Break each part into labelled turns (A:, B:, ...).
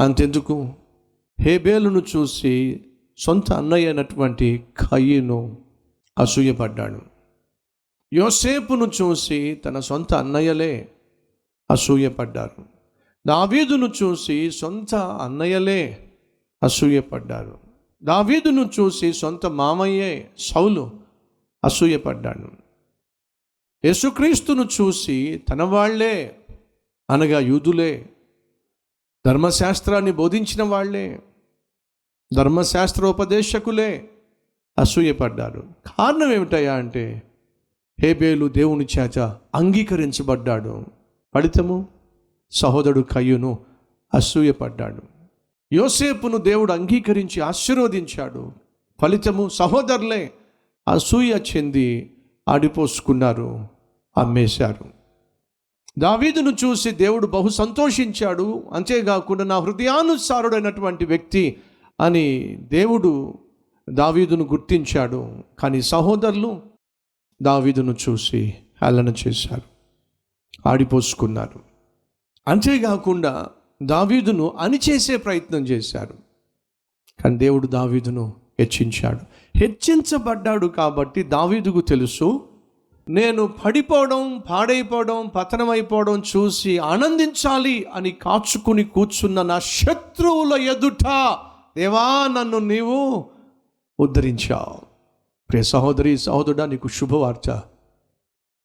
A: అంతెందుకు? హేబేలును చూసి సొంత అన్నయ్య అయినటువంటి కయ్యను అసూయపడ్డాడు. యోసేపును చూసి తన సొంత అన్నయ్యలే అసూయపడ్డారు. దావీదును చూసి సొంత అన్నయ్యలే అసూయపడ్డారు. దావీదును చూసి సొంత మామయ్యే సౌలు అసూయపడ్డాడు. యేసుక్రీస్తును చూసి తన వాళ్ళే అనగా యూదులే ధర్మశాస్త్రాన్ని బోధించిన వాళ్ళే ధర్మశాస్త్రోపదేశకులే అసూయపడ్డారు. కారణం ఏమిటయ్యా అంటే హేబేలు దేవుని చేత అంగీకరించబడ్డాడు. ఫలితము సహోదరుడు కయ్యును అసూయపడ్డాడు. యోసేపును దేవుడు అంగీకరించి ఆశీర్వదించాడు. ఫలితము సహోదరులే అసూయ చెంది ఆడిపోసుకున్నారు అమ్మేశారు. దావీదును చూసి దేవుడు బహు సంతోషించాడు. అంతేకాకుండా నా హృదయానుసారుడైనటువంటి వ్యక్తి అని దేవుడు దావీదును గుర్తించాడు. కానీ సహోదరులు దావీదును చూసి హేళన చేశారు. ఆడిపోసుకున్నారు. అంతేకాకుండా దావీదును అణిచేసే ప్రయత్నం చేశారు. కానీ దేవుడు దావీదును హెచ్చించాడు. హెచ్చించబడ్డాడు కాబట్టి దావీదుకు తెలుసు నేను పడిపోవడం పాడైపోవడం పతనమైపోవడం చూసి ఆనందించాలి అని కాచుకుని కూర్చున్న నా శత్రువుల ఎదుట దేవా నన్ను నీవు ఉద్ధరించావు. ప్రియ సహోదరి సహోదరుడా నీకు శుభవార్త.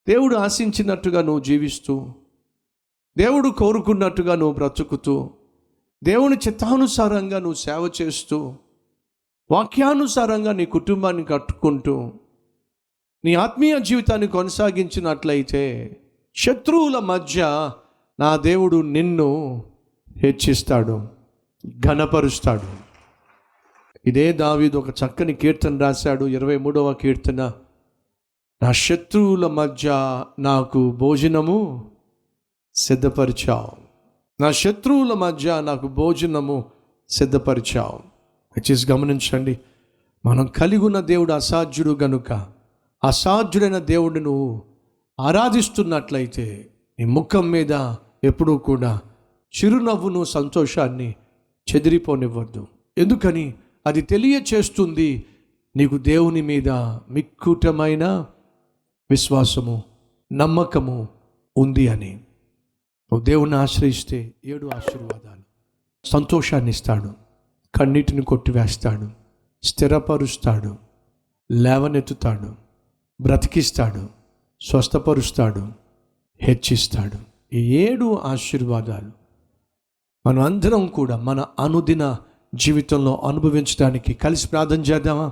A: దేవుడు ఆశించినట్టుగా నువ్వు జీవిస్తూ దేవుడు కోరుకున్నట్టుగా నువ్వు బ్రతుకుతూ దేవుని చిత్తానుసారంగా నువ్వు సేవ చేస్తూ వాక్యానుసారంగా నీ కుటుంబాన్ని కట్టుకుంటూ నీ ఆత్మీయ జీవితాన్ని కొనసాగించినట్లయితే శత్రువుల మధ్య నా దేవుడు నిన్ను హెచ్చిస్తాడు ఘనపరుస్తాడు. ఇదే దావీదు ఒక చక్కని కీర్తన రాశాడు ఇరవై మూడవ కీర్తన. నా శత్రువుల మధ్య నాకు భోజనము సిద్ధపరిచావు. నా శత్రువుల మధ్య నాకు భోజనము సిద్ధపరిచావు. దయచేసి గమనించండి మనం కలిగి ఉన్న దేవుడు అసాధ్యుడు గనుక అసాధ్యుడైన దేవుడిని నువ్వు ఆరాధిస్తున్నట్లయితే నీ ముఖం మీద ఎప్పుడూ కూడా చిరునవ్వును సంతోషాన్ని చెదిరిపోనివ్వద్దు. ఎందుకని? అది తెలియచేస్తుంది నీకు దేవుని మీద మిక్కుటమైన విశ్వాసము నమ్మకము ఉంది అని. నువ్వు దేవుణ్ణి ఆశ్రయిస్తే ఏడు ఆశీర్వాదాలు. సంతోషాన్ని ఇస్తాడు. కన్నీటిని కొట్టివేస్తాడు. స్థిరపరుస్తాడు. లేవనెత్తుతాడు. బ్రతికిస్తాడు స్వస్థపరుస్తాడు హెచ్చిస్తాడు. ఈ ఏడు ఆశీర్వాదాలు మనం అందరం కూడా మన అనుదిన జీవితంలో అనుభవించడానికి కలిసి ప్రార్థన చేద్దామా?